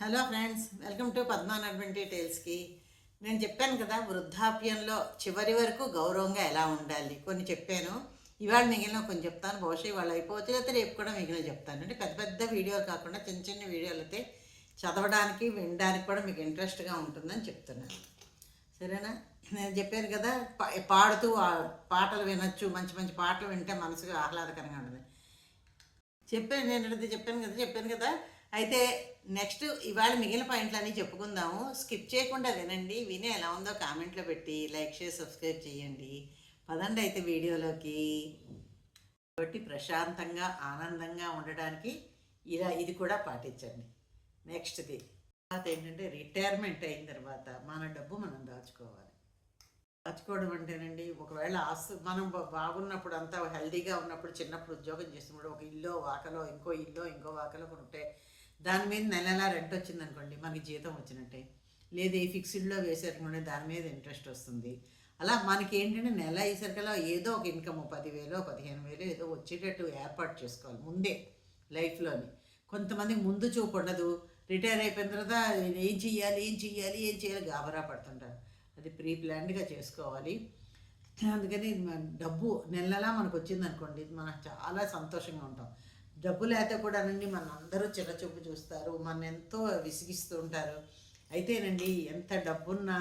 Hello friends welcome to పద్మానటువంటి టేల్స్కి నేను చెప్పాను కదా వృద్ధాప్యంలో చివరి వరకు గౌరవంగా ఎలా ఉండాలి? కొన్ని చెప్పాను. ఇవాళ మిగిలిన కొన్ని చెప్తాను. బహుశా ఇవాళ అయిపోతే లేకపోతే రేపు కూడా మిగిలిన చెప్తాను. అంటే పెద్ద పెద్ద వీడియోలు కాకుండా చిన్న చిన్న వీడియోలు అయితే చదవడానికి వినడానికి కూడా మీకు ఇంట్రెస్ట్గా ఉంటుందని చెప్తున్నాను. సరేనా? నేను చెప్పాను కదా పాడుతూ పాటలు వినొచ్చు మంచి మంచి పాటలు వింటే మనసుకు ఆహ్లాదకరంగా ఉంటుంది. చెప్పాను నేను చెప్పాను కదా చెప్పాను కదా అయితే నెక్స్ట్ ఇవాళ మిగిలిన పాయింట్లన్నీ చెప్పుకుందాము. స్కిప్ చేయకుండా వినండి. విని ఎలా ఉందో కామెంట్లో పెట్టి లైక్ చేసి సబ్స్క్రైబ్ చేయండి. పదండి అయితే వీడియోలోకి. కాబట్టి ప్రశాంతంగా ఆనందంగా ఉండడానికి ఇలా ఇది కూడా పాటించండి. నెక్స్ట్ది. తర్వాత ఏంటంటే రిటైర్మెంట్ అయిన తర్వాత మన డబ్బు మనం దాచుకోవాలి. దాచుకోవడం అంటేనండి ఒకవేళ ఆస్తు మనం బాగున్నప్పుడు అంతా హెల్దీగా ఉన్నప్పుడు చిన్నప్పుడు ఉద్యోగం చేస్తున్నప్పుడు ఒక ఇల్లు వాకలో ఇంకో ఇల్లు ఇంకో వాకలో ఉంటే దాని మీద నెల నెల రెంట్ వచ్చింది అనుకోండి మనకి జీతం వచ్చినట్టే. లేదు ఈ ఫిక్స్డ్లో వేసారనుకోండి దాని మీద ఇంట్రెస్ట్ వస్తుంది. అలా మనకి ఏంటంటే నెల అయ్యేసరికల్లా ఏదో ఒక ఇన్కమ్ పదివేలో పదిహేను వేలు ఏదో వచ్చేటట్టు ఏర్పాటు చేసుకోవాలి ముందే లైఫ్లోని కొంతమందికి ముందు చూపు ఉండదు. రిటైర్ అయిపోయిన తర్వాత ఏం చెయ్యాలి ఏం చెయ్యాలి ఏం చేయాలి గాబరా పడుతుంటారు. అది ప్రీ ప్లాన్డ్గా చేసుకోవాలి. అందుకని డబ్బు నెల నెలా మనకు వచ్చింది అనుకోండి మనం చాలా సంతోషంగా ఉంటాం. డబ్బు లేకపోతే కూడా అనండి మన అందరూ చిరచూపు చూస్తారు మన ఎంతో విసిగిస్తూ ఉంటారు. అయితేనండి ఎంత డబ్బున్నా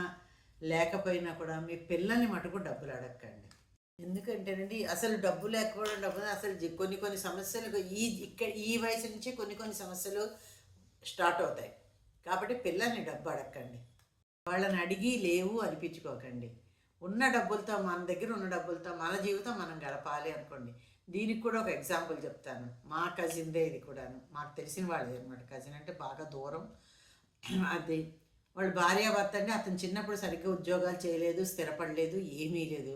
లేకపోయినా కూడా మీ పిల్లల్ని మటుకు డబ్బులు అడగండి ఎందుకంటేనండి అసలు డబ్బు లేకపోవడం డబ్బు అసలు కొన్ని కొన్ని సమస్యలు ఈ ఇక్కడ ఈ వయసు నుంచి కొన్ని కొన్ని సమస్యలు స్టార్ట్ అవుతాయి. కాబట్టి పిల్లల్ని డబ్బు అడగండి వాళ్ళని అడిగి లేవు అనిపించుకోకండి. ఉన్న డబ్బులతో మన దగ్గర ఉన్న డబ్బులతో మన జీవితం మనం గడపాలి అనుకోండి. దీనికి కూడా ఒక ఎగ్జాంపుల్ చెప్తాను. మా కజిన్దే ఇది కూడాను. మాకు తెలిసిన వాళ్ళది అనమాట కజిన్ అంటే బాగా దూరం. అది వాళ్ళ భార్యాభర్త అంటే అతను చిన్నప్పుడు సరిగ్గా ఉద్యోగాలు చేయలేదు స్థిరపడలేదు ఏమీ లేదు.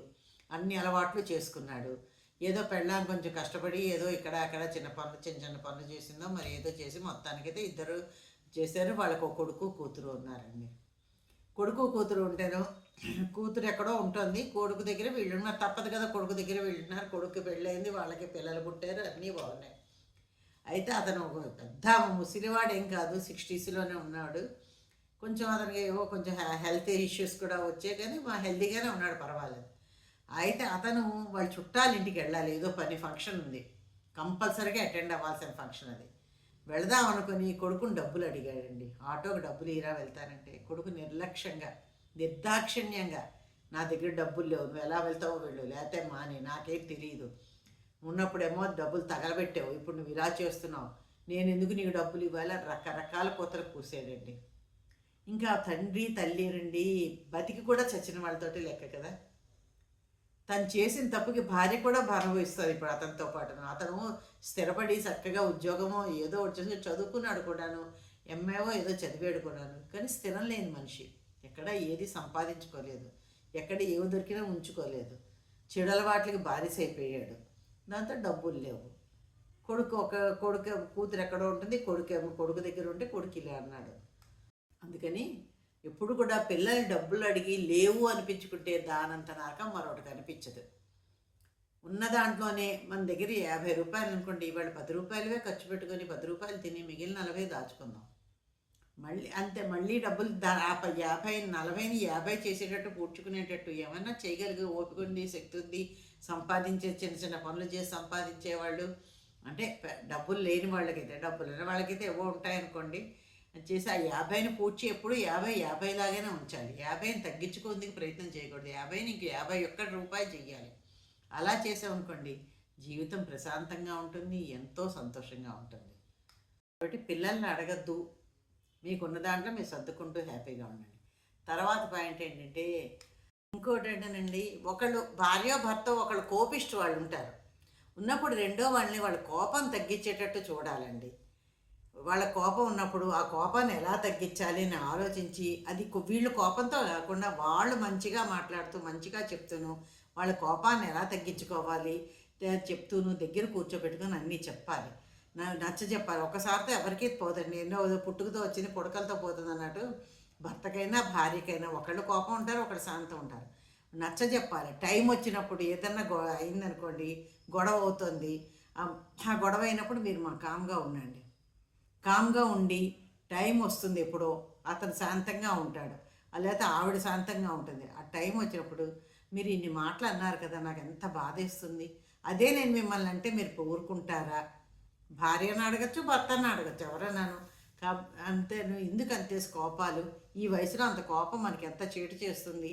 అన్ని అలవాట్లు చేసుకున్నాడు. ఏదో పెళ్ళాన్ని కొంచెం కష్టపడి ఏదో ఇక్కడ అక్కడ చిన్న పనులు చిన్న చిన్న పనులు చేసిందో మరి ఏదో చేసి మొత్తానికైతే ఇద్దరు చేశారు. వాళ్ళకు ఒక కొడుకు కూతురు ఉన్నారండి. కొడుకు కూతురు ఉంటారు కూతురు ఎక్కడో ఉంటుంది. కొడుకు దగ్గర వీళ్ళు ఉన్నారు తప్పదు కదా కొడుకు దగ్గర వీళ్ళు ఉన్నారు కొడుకు పెళ్ళయింది వాళ్ళకి పిల్లలు పుట్టారు అన్నీ బాగున్నాయి. అయితే అతను ఒక పెద్ద ముసిలివాడేం కాదు సిక్స్టీస్లోనే ఉన్నాడు. కొంచెం అతనికి ఏవో కొంచెం హెల్త్ ఇష్యూస్ కూడా వచ్చాయి కానీ మా హెల్తీగానే ఉన్నాడు పర్వాలేదు. అయితే అతను వాళ్ళ చుట్టాల ఇంటికి వెళ్ళాలి. ఏదో పని ఫంక్షన్ ఉంది. కంపల్సరీగా అటెండ్ అవ్వాల్సిన ఫంక్షన్ అది. వెళదాం అనుకుని కొడుకుని డబ్బులు అడిగాడండి. ఆటోకి డబ్బులు ఇరా వెళ్తానంటే కొడుకు నిర్లక్ష్యంగా నిర్దాక్షిణ్యంగా నా దగ్గర డబ్బులు లేవు. నువ్వు ఎలా వెళ్తావో వెళ్ళు. లేకపోతే మాని నాకేం తెలియదు ఉన్నప్పుడేమో డబ్బులు తగలబెట్టావు. ఇప్పుడు నువ్వు ఇలా చేస్తున్నావు. నేను ఎందుకు నీకు డబ్బులు ఇవ్వాలి? రకరకాల కూతలు కూసాడండి ఇంకా తండ్రి తల్లి రండి బతికి కూడా చచ్చిన వాళ్ళతోటి లెక్క కదా? తను చేసిన తప్పుకి భార్య కూడా అనుభవిస్తుంది ఇప్పుడు అతనితో పాటు. అతను స్థిరపడి చక్కగా ఉద్యోగమో ఏదో వచ్చేసి చదువుకున్నాడు కూడాను ఎంఏఓ ఏదో చదివాడు కూడాను. కానీ స్థిరం లేని మనిషి. ఎక్కడ ఏది సంపాదించుకోలేదు. ఎక్కడ ఏవి దొరికినా ఉంచుకోలేదు. చెడలవాట్లకి బారిస అయిపోయాడు. దాంతో డబ్బులు లేవు. కొడుకు ఒక కొడుకు కూతురు ఎక్కడో ఉంటుంది కొడుకు కొడుకు దగ్గర ఉంటే కొడుకు ఇలా అన్నాడు. అందుకని ఎప్పుడు కూడా పిల్లలు డబ్బులు అడిగి లేవు అనిపించుకుంటే దానంత నరకం మరొకటి కనిపించదు. ఉన్న దాంట్లోనే మన దగ్గర యాభై రూపాయలు అనుకోండి ఇవాళ పది రూపాయలవే ఖర్చు పెట్టుకొని పది రూపాయలు తిని మిగిలిన నలభై దాచుకుందాం. మళ్ళీ అంతే మళ్ళీ డబ్బులు దా ఆ యాభై నలభైని యాభై చేసేటట్టు పూడ్చుకునేటట్టు ఏమన్నా చేయగలిగే ఓపిక ఉంది శక్తి ఉంది సంపాదించే చిన్న చిన్న పనులు చేసి సంపాదించే వాళ్ళు అంటే డబ్బులు లేని వాళ్ళకైతే డబ్బులు లేని వాళ్ళకైతే ఏవో ఉంటాయనుకోండి చేసి ఆ యాభైని పూడ్చి ఎప్పుడు యాభై యాభై లాగానే ఉంచాలి. యాభైని తగ్గించుకోందుకు ప్రయత్నం చేయకూడదు. యాభైని ఇంక యాభై ఒక్క రూపాయి చెయ్యాలి. అలా చేసామనుకోండి జీవితం ప్రశాంతంగా ఉంటుంది ఎంతో సంతోషంగా ఉంటుంది. కాబట్టి పిల్లల్ని అడగద్దు. మీకున్న దాంట్లో మీరు సర్దుకుంటూ హ్యాపీగా ఉండండి. తర్వాత పాయింట్ ఏంటంటే ఇంకోటి ఏంటండి ఒకళ్ళు భార్య భర్త ఒకళ్ళు కోపిష్టి వాళ్ళు ఉంటారు. ఉన్నప్పుడు రెండో వాళ్ళని వాళ్ళ కోపం తగ్గించేటట్టు చూడాలండి. వాళ్ళ కోపం ఉన్నప్పుడు ఆ కోపాన్ని ఎలా తగ్గించాలి అని ఆలోచించి అది వీళ్ళు కోపంతో కాకుండా వాళ్ళు మంచిగా మాట్లాడుతూ మంచిగా చెప్తూను వాళ్ళ కోపాన్ని ఎలా తగ్గించుకోవాలి చెప్తూను దగ్గర కూర్చోబెట్టుకొని అన్నీ చెప్పాలి. నచ్చ చెప్పాలి. ఒకసారితో ఎవరికీ పోదండి. ఎన్నో పుట్టుకతో వచ్చింది పుడకలతో పోతుంది అన్నట్టు భర్తకైనా భార్యకైనా ఒకళ్ళు కోపం ఉంటారు ఒకళ్ళు శాంతం ఉంటారు. నచ్చ చెప్పాలి. టైం వచ్చినప్పుడు ఏదన్నా గొ అయిందనుకోండి గొడవ అవుతుంది ఆ ఆ గొడవ అయినప్పుడు మీరు మా కామ్గా ఉండండి. కామ్గా ఉండి టైం వస్తుంది ఎప్పుడో అతను శాంతంగా ఉంటాడు. లేకపోతే ఆవిడ శాంతంగా ఉంటుంది. ఆ టైం వచ్చినప్పుడు మీరు ఇన్ని మాటలు అన్నారు కదా నాకు ఎంత బాధేస్తుంది అదే నేను మిమ్మల్ని అంటే మీరు ఊరుకుంటారా భార్యను అడగచ్చు భర్తను అడగచ్చు ఎవరన్నాను? కా అంతే నువ్వు ఎందుకు అంతే కోపాలు? ఈ వయసులో అంత కోపం మనకి ఎంత చేటు చేస్తుంది?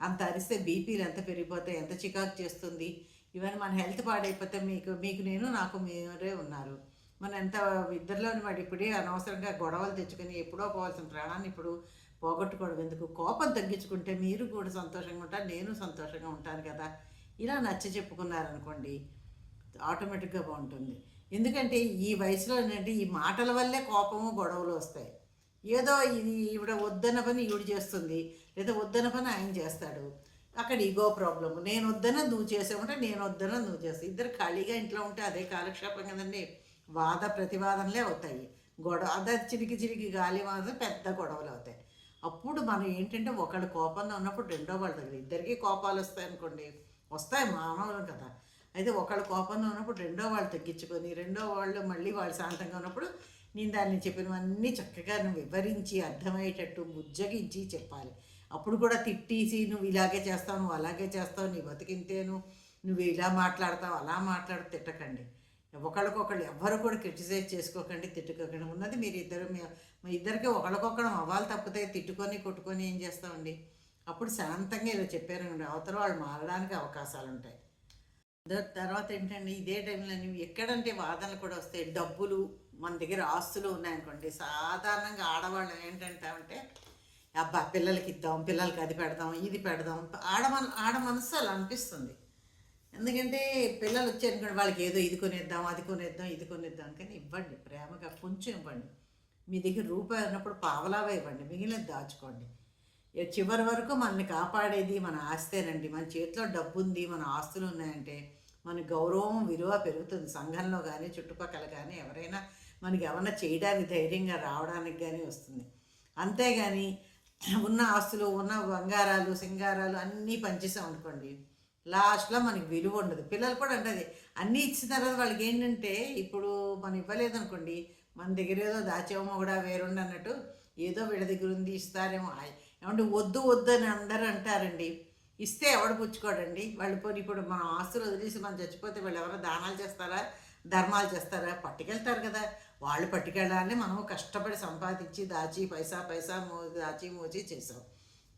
అంత అరిస్తే బీపీలు ఎంత పెరిగిపోతాయి? ఎంత చికాకు చేస్తుంది? ఇవన్నీ మన హెల్త్ పాడైపోతే మీకు మీకు నేను నాకు మీరే ఉన్నారు. మన ఎంత ఇద్దరిలోని వాడు ఇప్పుడే అనవసరంగా గొడవలు తెచ్చుకొని ఎప్పుడో పోవాల్సిన ప్రాణాన్ని ఇప్పుడు పోగొట్టుకోవడం. ఎందుకు? కోపం తగ్గించుకుంటే మీరు కూడా సంతోషంగా ఉంటారు నేను సంతోషంగా ఉంటాను కదా. ఇలా నచ్చ చెప్పుకున్నారనుకోండి ఆటోమేటిక్గా బాగుంటుంది. ఎందుకంటే ఈ వయసులో ఏంటంటే ఈ మాటల వల్లే కోపము గొడవలు వస్తాయి. ఏదో ఇది ఈవిడ వద్దన పని ఈవిడ చేస్తుంది లేదా వద్దన పని ఆయన చేస్తాడు. అక్కడ ఈగో ప్రాబ్లమ్. నేను వద్దన నువ్వు చేసావంటే నేను వద్దన నువ్వు చేస్తావు. ఇద్దరు ఖాళీగా ఇంట్లో ఉంటే అదే కాలక్షేపం కదండి. వాద ప్రతివాదనలే అవుతాయి. గొడవ అదే చిరికి చిరికి గాలి వాదన పెద్ద గొడవలు అవుతాయి. అప్పుడు మనం ఏంటంటే ఒకళ్ళు కోపంలో ఉన్నప్పుడు రెండో వాళ్ళ దగ్గర ఇద్దరికీ కోపాలు వస్తాయి అనుకోండి. వస్తాయి మానవులు కదా. అయితే ఒకళ్ళు కోపంలో ఉన్నప్పుడు రెండో వాళ్ళు తగ్గించుకొని రెండో వాళ్ళు మళ్ళీ వాళ్ళు శాంతంగా ఉన్నప్పుడు నేను దాన్ని చెప్పినవన్నీ చక్కగా నువ్వు వివరించి అర్థమయ్యేటట్టు బుజ్జగించి చెప్పాలి. అప్పుడు కూడా తిట్టేసి నువ్వు ఇలాగే చేస్తావు నువ్వు అలాగే చేస్తావు నీ బతికింతేను నువ్వు ఇలా మాట్లాడతావు అలా మాట్లాడు తిట్టకండి. ఒకళ్ళకొకళ్ళు ఎవ్వరు కూడా క్రిటిసైజ్ చేసుకోకండి తిట్టుకోకండి. ఉన్నది మీరు ఇద్దరు మీ ఇద్దరికి ఒకళ్ళకొకళ్ళు అవ్వాలి తప్పితే తిట్టుకొని కొట్టుకొని ఏం చేస్తామండి? అప్పుడు శాంతంగా ఇలా చెప్పారండి. అవతల వాళ్ళు మారడానికి అవకాశాలు ఉంటాయి తర్వాత ఏంటండి ఇదే టైంలో నువ్వు ఎక్కడంటే వాదనలు కూడా వస్తాయి. డబ్బులు మన దగ్గర ఆస్తులు ఉన్నాయనుకోండి సాధారణంగా ఆడవాళ్ళు ఏంటంటే అంటే అబ్బా పిల్లలకి ఇద్దాం పిల్లలకి అది పెడదాం ఇది పెడదాం. ఆడ మన ఆడ మనసు అలా అనిపిస్తుంది. ఎందుకంటే పిల్లలు వచ్చారనుకోండి వాళ్ళకి ఏదో ఇది కొనేద్దాం అది కొనేద్దాం ఇది కొనేద్దాం కానీ ఇవ్వండి ప్రేమగా కొంచెం ఇవ్వండి. మీ దగ్గర రూపాయి ఉన్నప్పుడు పావలాగా ఇవ్వండి మిగిలినది దాచుకోండి. చివరి వరకు మనల్ని కాపాడేది మన ఆస్తేనండి. మన చేతిలో డబ్బు ఉంది మన ఆస్తులు ఉన్నాయంటే మన గౌరవం విలువ పెరుగుతుంది. సంఘంలో కానీ చుట్టుపక్కల కానీ ఎవరైనా మనకి ఏమన్నా చేయడానికి ధైర్యంగా రావడానికి కానీ వస్తుంది. అంతేగాని ఉన్న ఆస్తులు ఉన్న బంగారాలు సింగారాలు అన్నీ పంచేసాం అనుకోండి లాస్ట్లో మనకి విలువ ఉండదు. పిల్లలు కూడా ఉండదు అన్నీ ఇచ్చిన తర్వాత వాళ్ళకి ఏంటంటే ఇప్పుడు మనం ఇవ్వలేదు అనుకోండి మన దగ్గర ఏదో దాచేమో కూడా వేరుండి అన్నట్టు ఏదో వీళ్ళ దగ్గర ఉంది ఇస్తారేమో. ఏమంటే వద్దు వద్దు అని అందరూ అంటారండి. ఇస్తే ఎవడు పుచ్చుకోడండి? వాళ్ళు పోనీ ఇప్పుడు మనం ఆస్తులు వదిలేసి మనం చచ్చిపోతే వాళ్ళు ఎవరో దానాలు చేస్తారా ధర్మాలు చేస్తారా? పట్టుకెళ్తారు కదా. వాళ్ళు పట్టుకెళ్ళాలని మనము కష్టపడి సంపాదించి దాచి పైసా పైసా మో దాచి మోచి చేసాం.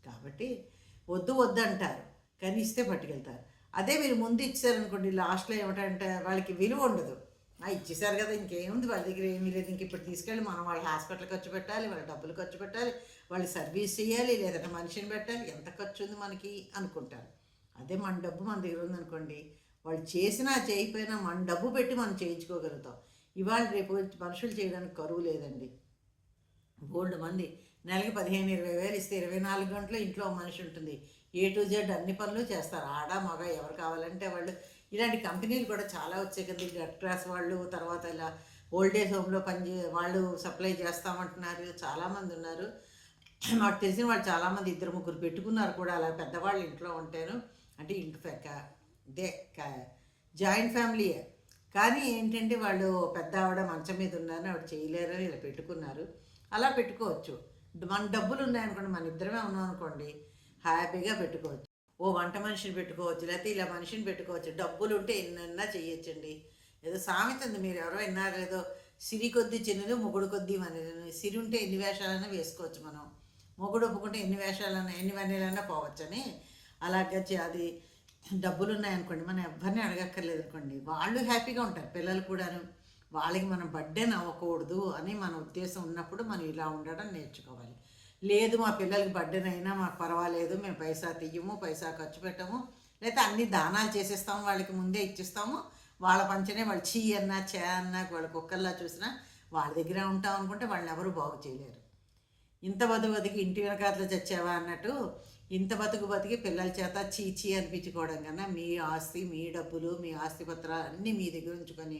కాబట్టి వద్దు వద్దు అంటారు. కానీ ఇస్తే పట్టుకెళ్తారు. అదే మీరు ముందు ఇచ్చారనుకోండి లాస్ట్లో ఏమిటంటే వాళ్ళకి విలువ ఉండదు. ఆ ఇచ్చేసారు కదా ఇంకేముంది? వాళ్ళ దగ్గర ఏమీ లేదు. ఇంక ఇప్పుడు తీసుకెళ్ళి మనం వాళ్ళ హాస్పిటల్ ఖర్చు పెట్టాలి వాళ్ళ డబ్బులు ఖర్చు పెట్టాలి వాళ్ళు సర్వీస్ చేయాలి లేదంటే మనిషిని పెట్టాలి ఎంత ఖర్చు ఉంది మనకి అనుకుంటారు. అదే మన డబ్బు మన దగ్గర ఉందనుకోండి వాళ్ళు చేసినా చేయకపోయినా మన డబ్బు పెట్టి మనం చేయించుకోగలుగుతాం. ఇవాళ రేపు మనుషులు చేయడానికి కరువు లేదండి. బోల్డ్ మంది నెలకి పదిహేను ఇరవై వేలు ఇస్తే ఇరవై నాలుగు గంటలు ఇంట్లో మనిషి ఉంటుంది. ఏ టు జెడ్ అన్ని పనులు చేస్తారు. ఆడ మగ ఎవరు కావాలంటే వాళ్ళు. ఇలాంటి కంపెనీలు కూడా చాలా వచ్చాయి కదా. రెడ్ క్రాస్ వాళ్ళు తర్వాత ఇలా ఓల్డేజ్ హోమ్లో పనిచే వాళ్ళు సప్లై చేస్తామంటున్నారు. చాలామంది ఉన్నారు. మాకు తెలిసిన వాళ్ళు చాలామంది ఇద్దరు ముగ్గురు పెట్టుకున్నారు కూడా. అలా పెద్దవాళ్ళు ఇంట్లో ఉంటారు అంటే ఇంటి పక్క ఇదే జాయింట్ ఫ్యామిలీయే కానీ ఏంటంటే వాళ్ళు పెద్ద ఆవిడ మంచం మీద ఉన్నారని ఆవిడ చేయలేరని ఇలా పెట్టుకున్నారు. అలా పెట్టుకోవచ్చు. మన డబ్బులు ఉన్నాయనుకోండి మన ఇద్దరమే ఉన్నాం అనుకోండి హ్యాపీగా పెట్టుకోవచ్చు. ఓ వంట మనిషిని పెట్టుకోవచ్చు లేకపోతే ఇలా మనిషిని పెట్టుకోవచ్చు. డబ్బులు ఉంటే ఎన్నన్నా చేయొచ్చండి ఏదో సామెత ఉంది మీరు ఎవరో విన్నారు లేదో సిరి కొద్ది చిన్నది మొగుడు కొద్ది మనది సిరి ఉంటే ఎన్ని వేషాలైనా వేసుకోవచ్చు మనం. మొగుడు ఒప్పుకుంటే ఎన్ని వేషాలైనా ఎన్ని వన్నెలైనా పోవచ్చని. అలాగే అది డబ్బులు ఉన్నాయనుకోండి మనం ఎవరిని అడగక్కర్లేదు అనుకోండి వాళ్ళు హ్యాపీగా ఉంటారు పిల్లలు కూడాను. వాళ్ళకి మనం బర్త్డే అవ్వకూడదు అని మన ఉద్దేశం ఉన్నప్పుడు మనం ఇలా ఉండడం నేర్చుకోవాలి. లేదు మా పిల్లలకి బర్త్డేన్ మాకు పర్వాలేదు మేము పైసా తీయము పైసా ఖర్చు పెట్టము. లేకపోతే అన్ని దానాలు చేసేస్తాము వాళ్ళకి ముందే ఇచ్చిస్తాము. వాళ్ళ పంచనే వాళ్ళు చీ అన్నా చే అన్నా వాళ్ళ కుక్కల్లా చూసినా వాళ్ళ దగ్గర ఉంటాం అనుకుంటే వాళ్ళని ఎవరు బాగు చేయలేరు. ఇంత బతుకు బతికి ఇంటి వెనకాతలో చచ్చావా అన్నట్టు ఇంత బతుకు బతికి పిల్లల చేత చీచీ అనిపించుకోవడం కన్నా మీ ఆస్తి మీ డబ్బులు మీ ఆస్తి పత్రాలు అన్నీ మీ దగ్గర ఉంచుకొని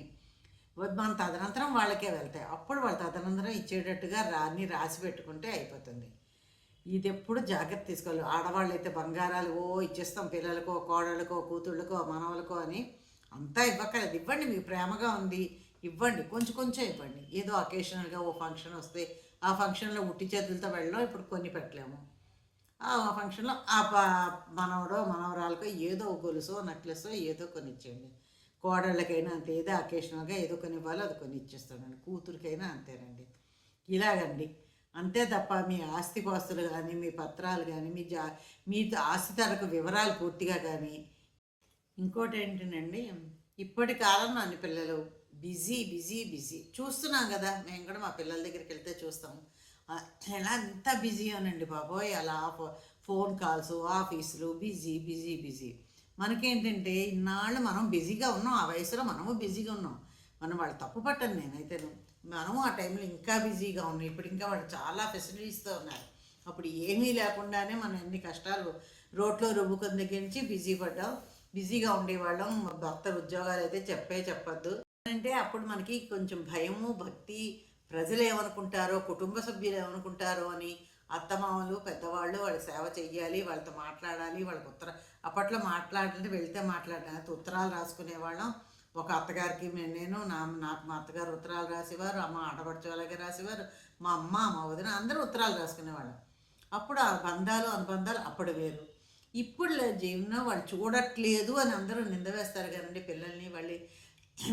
మన తదనంతరం వాళ్ళకే వెళ్తాయి. అప్పుడు వాళ్ళు తదనంతరం ఇచ్చేటట్టుగా రాని రాసి పెట్టుకుంటే అయిపోతుంది. ఇది ఎప్పుడు జాగ్రత్త తీసుకోవాలి. ఆడవాళ్ళు అయితే బంగారాలు ఓ ఇచ్చేస్తాం పిల్లలకో కోడళ్ళకో కూతుళ్ళకో మనవలకో అని అంతా ఇవ్వక్కర్లేదు. ఇవ్వండి మీకు ప్రేమగా ఉంది ఇవ్వండి కొంచెం కొంచెం ఇవ్వండి. ఏదో అకేషనల్గా ఓ ఫంక్షన్ వస్తే ఆ ఫంక్షన్లో ఉట్టి చేతులతో వెళ్ళడం ఇప్పుడు కొన్ని పెట్టలేము. ఆ ఫంక్షన్లో ఆ మనవడో మనవరాలకో ఏదో గొలుసో నెక్లెస్ ఏదో కొన్ని ఇచ్చేయండి కోడళ్ళకైనా అంతే ఏదో అకేషనల్గా ఏదో కొన్ని ఇవ్వాలి అది కొన్ని ఇచ్చేస్తానండి కూతురికైనా అంతేనండి. ఇలాగండి. అంతే తప్ప మీ ఆస్తిపాస్తులు కానీ మీ పత్రాలు కానీ మీ జా మీ ఆస్తి తరకు వివరాలు పూర్తిగా కానీ ఇంకోటి ఏంటండి ఇప్పటి కాలంలో అన్ని పిల్లలు బిజీ బిజీ బిజీ. చూస్తున్నాం కదా మేము కూడా మా పిల్లల దగ్గరికి వెళ్తే చూస్తాము ఎలా అంత బిజీ అనండి బాబోయ్. అలా ఫో- ఫోన్ కాల్స్ ఆఫీసులు బిజీ బిజీ బిజీ. మనకేంటంటే ఇన్నాళ్ళు మనం బిజీగా ఉన్నాం ఆ వయసులో మనము బిజీగా ఉన్నాం. మనం వాళ్ళు తప్పు పట్టను నేనైతేను. మనము ఆ టైంలో ఇంకా బిజీగా ఉన్నాం. ఇప్పుడు ఇంకా వాళ్ళు చాలా ఫెసిలిటీస్తో ఉన్నారు. అప్పుడు ఏమీ లేకుండానే మనం ఎన్ని కష్టాలు రోడ్లో రుబ్బుకొని దగ్గర నుంచి బిజీ పడ్డాం. బిజీగా ఉండేవాళ్ళం. భర్త ఉద్యోగాలు అయితే చెప్పే చెప్పద్దు. అంటే అప్పుడు మనకి కొంచెం భయము భక్తి ప్రజలు ఏమనుకుంటారో కుటుంబ సభ్యులు ఏమనుకుంటారో అని అత్తమామలు పెద్దవాళ్ళు వాళ్ళ సేవ చెయ్యాలి వాళ్ళతో మాట్లాడాలి వాళ్ళకి ఉత్తర అప్పట్లో మాట్లాడాలంటే వెళ్తే మాట్లాడడానికి ఉత్తరాలు రాసుకునేవాళ్ళం. ఒక అత్తగారికి నేను నా నాకు మా అత్తగారు ఉత్తరాలు రాసేవారు అమ్మ ఆడపడుచు వాళ్ళకి రాసేవారు మా అమ్మ మా వదిన అందరూ ఉత్తరాలు రాసుకునేవాళ్ళం. అప్పుడు ఆ బంధాలు అనుబంధాలు అప్పుడు వేరు. ఇప్పుడు జీవనం వాళ్ళు చూడట్లేదు అని అందరూ నింద వేస్తారు కదండి పిల్లల్ని వాళ్ళు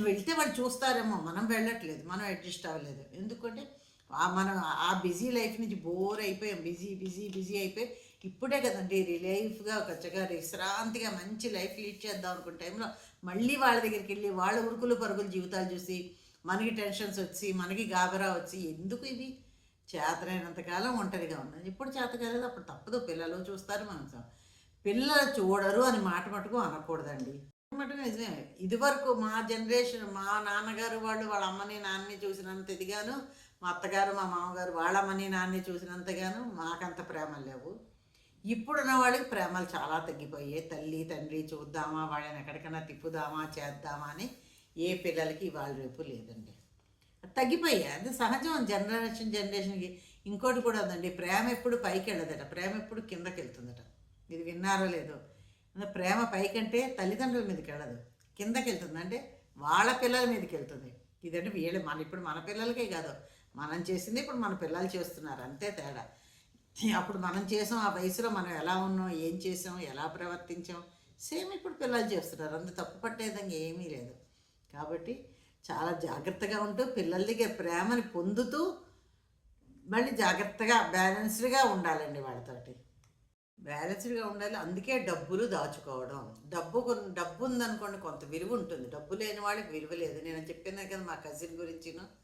వెళ్తే వాళ్ళు చూస్తారేమో మనం వెళ్ళట్లేదు మనం అడ్జస్ట్ అవ్వలేదు. ఎందుకంటే మనం ఆ బిజీ లైఫ్ నుంచి బోర్ అయిపోయాం. బిజీ బిజీ బిజీ అయిపోయి ఇప్పుడే కదండి రిలైఫ్గా కొత్తగా విశ్రాంతిగా మంచి లైఫ్ లీడ్ చేద్దాం అనుకున్న టైంలో మళ్ళీ వాళ్ళ దగ్గరికి వెళ్ళి వాళ్ళ ఉరుకులు పరుగులు జీవితాలు చూసి మనకి టెన్షన్స్ వచ్చి మనకి గాబరా వచ్చి ఎందుకు ఇవి? చేతనైనంతకాలం ఒంటరిగా ఉన్నది ఎప్పుడు చేత కాలేదు. అప్పుడు తప్పదు. పిల్లలు చూస్తారు మనం పిల్లలు చూడరు అని మాట మటుకు అనకూడదండి. మటుకు నిజమే. ఇదివరకు మా జనరేషన్ మా నాన్నగారు వాళ్ళు వాళ్ళ అమ్మని నాన్నని చూసినంత ఇదిగాను మా అత్తగారు మా మామగారు వాళ్ళ నాన్ని నాన్నని చూసినంతగాను మాకంత ప్రేమలు లేవు. ఇప్పుడున్న వాళ్ళకి ప్రేమలు చాలా తగ్గిపోయాయి. తల్లి తండ్రి చూద్దామా వాళ్ళని ఎక్కడికైనా తిప్పుదామా చేద్దామా అని ఏ పిల్లలకి వాళ్ళ రేపు లేదండి. తగ్గిపోయాయి. అది సహజం. జనరేషన్ జనరేషన్కి ఇంకోటి కూడా ఉందండి. ప్రేమ ఎప్పుడు పైకి వెళ్ళదట. ప్రేమ ఎప్పుడు కిందకి వెళ్తుందట. ఇది విన్నారో లేదో. ప్రేమ పైకంటే తల్లిదండ్రుల మీదకి వెళ్ళదు. కిందకి వెళ్తుంది. అంటే వాళ్ళ పిల్లల మీదకి వెళ్తుంది. ఇదంటే వీళ్ళ మన ఇప్పుడు మన పిల్లలకే కాదు. మనం చేసింది ఇప్పుడు మన పిల్లలు చేస్తున్నారు అంతే తేడా. అప్పుడు మనం చేసాం ఆ వయసులో మనం ఎలా ఉన్నాం ఏం చేసాం ఎలా ప్రవర్తించాం సేమ్ ఇప్పుడు పిల్లలు చేస్తున్నారు. అంత తప్పు పట్టే విధంగా ఏమీ లేదు. కాబట్టి చాలా జాగ్రత్తగా ఉంటూ పిల్లల దగ్గర ప్రేమని పొందుతూ మళ్ళీ జాగ్రత్తగా బ్యాలెన్స్డ్గా ఉండాలండి వాళ్ళతోటి. బ్యాలెన్స్డ్గా ఉండాలి. అందుకే డబ్బులు దాచుకోవడం. డబ్బు డబ్బు ఉందనుకోండి కొంత విలువ ఉంటుంది. డబ్బు లేని వాళ్ళకి విలువ లేదు. నేను చెప్పినా కదా మా కజిన్ గురించిను.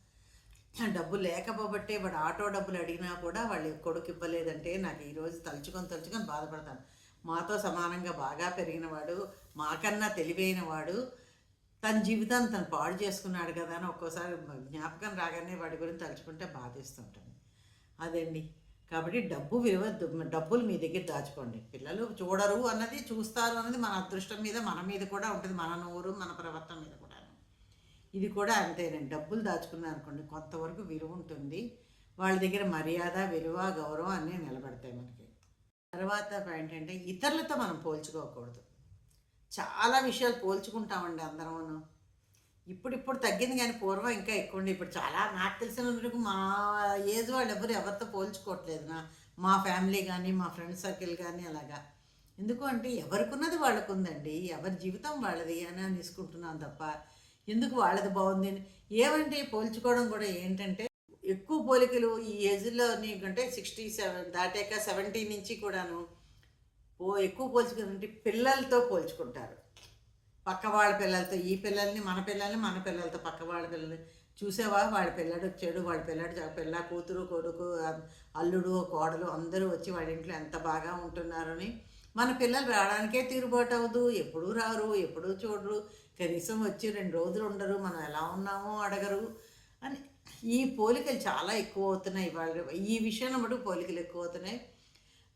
డబ్బు లేకపోబట్టే వాడు ఆటో డబ్బులు అడిగినా కూడా వాళ్ళు కొడుకు ఇవ్వలేదంటే నాకు ఈరోజు తలుచుకొని తలుచుకొని బాధపడతాను. మాతో సమానంగా బాగా పెరిగినవాడు మాకన్నా తెలివైన వాడు తన జీవితాన్ని తను పాడు చేసుకున్నాడు కదా అని ఒక్కోసారి జ్ఞాపకం రాగానే వాడి గురించి తలుచుకుంటే బాధేస్తుంటుంది. అదండి. కాబట్టి డబ్బు విలువ డబ్బులు మీ దగ్గర దాచుకోండి. పిల్లలు చూడరు అన్నది చూస్తారు అన్నది మన అదృష్టం మీద మన మీద కూడా ఉంటుంది. మన నోరు మన ప్రవర్తన మీద కూడా. ఇది కూడా అంతేనండి డబ్బులు దాచుకున్నారు అనుకోండి కొంతవరకు విలువ ఉంటుంది. వాళ్ళ దగ్గర మర్యాద విలువ గౌరవం అన్నీ నిలబడతాయి మనకి. తర్వాత ఏంటంటే ఇతరులతో మనం పోల్చుకోకూడదు. చాలా విషయాలు పోల్చుకుంటామండి అందరమును. ఇప్పుడు ఇప్పుడు తగ్గింది కానీ పూర్వం ఇంకా ఎక్కువ ఉండే. ఇప్పుడు చాలా నాకు తెలిసిన వరకు మా ఏజ్ వాళ్ళు ఎవరు ఎవరితో పోల్చుకోవట్లేదు. నా మా ఫ్యామిలీ కానీ మా ఫ్రెండ్ సర్కిల్ కానీ అలాగా. ఎందుకు అంటే ఎవరికున్నది వాళ్ళకు ఉందండి ఎవరి జీవితం వాళ్ళది అని తీసుకుంటున్నాం తప్ప ఎందుకు వాళ్ళది బాగుంది? అని ఏమంటే పోల్చుకోవడం కూడా ఏంటంటే ఎక్కువ పోలికలు ఈ ఏజ్లో నీకంటే సిక్స్టీ సెవెన్ దాటాక సెవెంటీ నుంచి కూడాను ఓ ఎక్కువ పోల్చుకుంటే పిల్లలతో పోల్చుకుంటారు. పక్క వాళ్ళ పిల్లలతో ఈ పిల్లల్ని మన పిల్లల్ని మన పిల్లలతో పక్క వాళ్ళ పిల్లల్ని. చూసావా? వాళ్ళ పిల్లాడు వచ్చాడు వాడి పిల్లాడు పిల్ల కూతురు కొడుకు అల్లుడు కోడలు అందరూ వచ్చి వాడి ఇంట్లో ఎంత బాగా ఉంటున్నారని మన పిల్లలు రావడానికే తీరుబాటు అవ్వదు. ఎప్పుడూ రారు ఎప్పుడూ చూడరు. కనీసం వచ్చి రెండు రోజులు ఉండరు మనం ఎలా ఉన్నామో అడగరు. అని ఈ పోలికలు చాలా ఎక్కువ అవుతున్నాయి. వాళ్ళు ఈ విషయంలో మటుకు పోలికలు ఎక్కువ అవుతున్నాయి.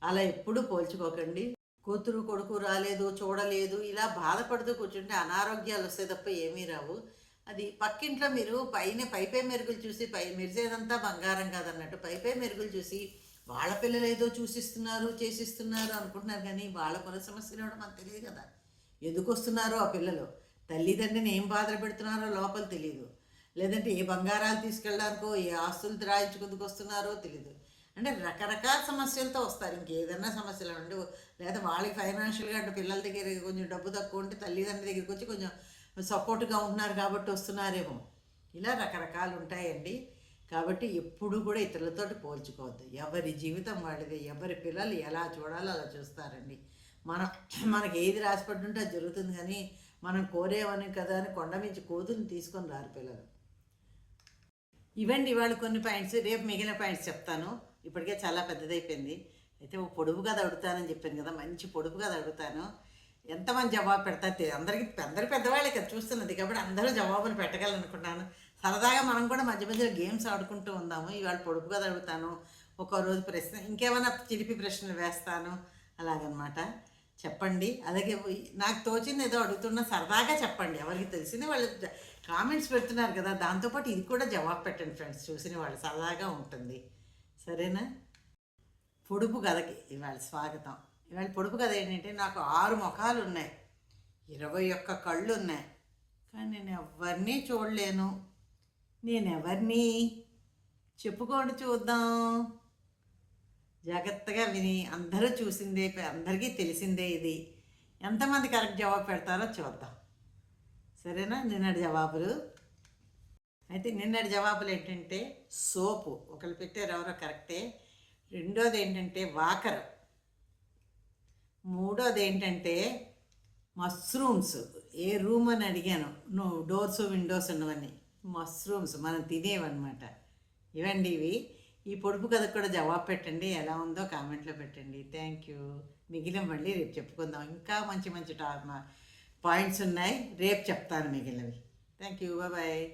అలా ఎప్పుడూ పోల్చుకోకండి. కూతురు కొడుకు రాలేదు చూడలేదు ఇలా బాధపడుతూ కూర్చుంటే అనారోగ్యాలు వస్తాయి తప్ప ఏమీ రావు. అది పక్కింట్లో మీరు పైన పైపే మెరుగులు చూసి పై మెరిసేదంతా బంగారం కాదన్నట్టు పైపే మెరుగులు చూసి వాళ్ళ పిల్లలు ఏదో చూసిస్తున్నారు చేసిస్తున్నారు అనుకుంటున్నారు కానీ వాళ్ళ కుల సమస్యలు ఇవ్వడం మనకు తెలియదు కదా. ఎందుకు వస్తున్నారో ఆ పిల్లలు? తల్లిదండ్రిని ఏం బాధలు పెడుతున్నారో లోపల తెలియదు లేదంటే ఏ బంగారాలు తీసుకెళ్ళడానికో ఏ ఆస్తులు రాయించుకుందుకు వస్తున్నారో తెలియదు అంటే రకరకాల సమస్యలతో వస్తారు. ఇంకేదన్నా సమస్యలు ఉండి లేదా వాళ్ళకి ఫైనాన్షియల్గా అంటే పిల్లల దగ్గర కొంచెం డబ్బు తక్కువ ఉంటే తల్లిదండ్రుల దగ్గరికి వచ్చి కొంచెం సపోర్ట్గా ఉంటున్నారు కాబట్టి వస్తున్నారేమో. ఇలా రకరకాలు ఉంటాయండి. కాబట్టి ఎప్పుడు కూడా ఇతరులతోటి పోల్చుకోవద్దు. ఎవరి జీవితం వాళ్ళది ఎవరి పిల్లలు ఎలా చూడాలో అలా చూస్తారండి. మనం మనకి ఏది రాసిపడి ఉంటే అది జరుగుతుంది కానీ మనం కోరేమని కదా అని కొండ మించి కోతుల్ని తీసుకొని రారు పిల్లలు. ఇవ్వండి ఇవాళ కొన్ని పాయింట్స్ రేపు మిగిలిన పాయింట్స్ చెప్తాను. ఇప్పటికే చాలా పెద్దదైపోయింది. అయితే ఓ పొడుపు కథ అడుగుతానని చెప్పాను కదా మంచి పొడుపు కథ అడుగుతాను ఎంతమంది జవాబు పెడతారు అందరికీ అందరు పెద్దవాళ్ళే కదా చూస్తున్నది కాబట్టి అందరూ జవాబులు పెట్టగలనుకుంటున్నాను సరదాగా మనం కూడా మధ్య మధ్యలో గేమ్స్ ఆడుకుంటూ ఉందాము. ఇవాళ పొడుపు కథ అడుగుతాను ఒక రోజు ప్రశ్న ఇంకేమైనా చిలిపి ప్రశ్నలు వేస్తాను. అలాగనమాట. చెప్పండి. అలాగే నాకు తోచింది ఏదో అడుగుతున్నా సరదాగా చెప్పండి. ఎవరికి తెలిసింది వాళ్ళు కామెంట్స్ పెడుతున్నారు కదా. దాంతోపాటు ఇది కూడా జవాబు పెట్టండి ఫ్రెండ్స్ చూసిన వాళ్ళు సరదాగా ఉంటుంది. సరేనా? పొడుపు కథకి ఇవాళ స్వాగతం. ఇవాళ పొడుపు కథ ఏంటంటే నాకు ఆరు ముఖాలు ఉన్నాయి. ఇరవై ఒక్క కళ్ళు ఉన్నాయి కానీ నేను ఎవరిని చూడలేను. నేను ఎవరిని? చెప్పుకోండి చూద్దాం. జాగ్రత్తగా విని అందరూ చూసిందే అందరికీ తెలిసిందే ఇది. ఎంతమంది కరెక్ట్ జవాబు పెడతారో చూద్దాం. సరేనా? నిన్నటి జవాబులు. అయితే నిన్నటి జవాబులు ఏంటంటే సోపు. ఒకళ్ళు పెట్టారు ఎవరో కరెక్టే. రెండోది ఏంటంటే వాకర్. మూడోది ఏంటంటే మష్రూమ్స్. ఏ రూమ్ అని అడిగాను. నువ్వు డోర్స్ విండోస్ ఉన్నవన్నీ మష్రూమ్స్. మనం తినేవన్నమాట. ఇవండి ఇవి. ఈ పొడుపు కథకు కూడా జవాబు పెట్టండి. ఎలా ఉందో కామెంట్లో పెట్టండి. థ్యాంక్ యూ మిగిలిన మళ్ళీ రేపు చెప్పుకుందాం. ఇంకా మంచి మంచి టా పాయింట్స్ ఉన్నాయి. రేపు చెప్తాను మిగిలినవి. Thank you bye